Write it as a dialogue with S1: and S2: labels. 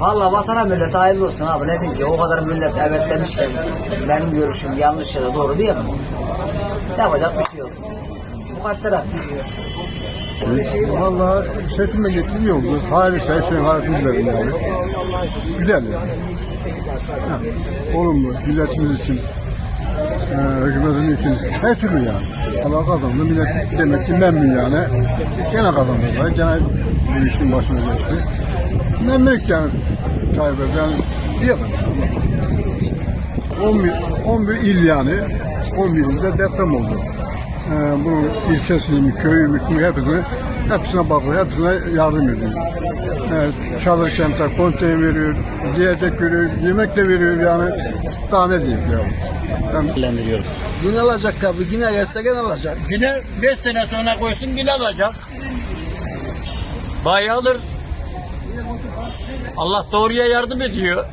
S1: Valla vatana millete hayırlı olsun abi. Ne diyeyim ki o kadar millet evet demişken benim görüşüm yanlış ya da doğru diyemem. Yapacak bir şey yok. Mukadderat.
S2: Valla iyi oldu. Hayırlı şey, şey hayatını dilerim yani. Güzel yani. Ha, olumlu, milletimiz için, e, hükümetimiz için her türlü yani. Allah kazandı, millet demek ki memnun yani. Gene kazandılar, gene bu işin başına geçti. Memnunuk yani Tayyip Erdoğan diyemem. 11, 11 il yani, 11 ilde deprem oldu. Ee, bunun ilçesini, köyü, hepsine, hepsine bakıyor, hepsine yardım ediyor. Evet, çadır kentler, konteyner veriyor, yiyecek veriyor, yemek de veriyor yani. Daha ne diyeyim ya. Ben
S3: Yine alacak tabii. Yine gelse gene alacak.
S4: Yine 5 sene sonra koysun yine alacak. Bayağıdır Allah doğruya yardım ediyor.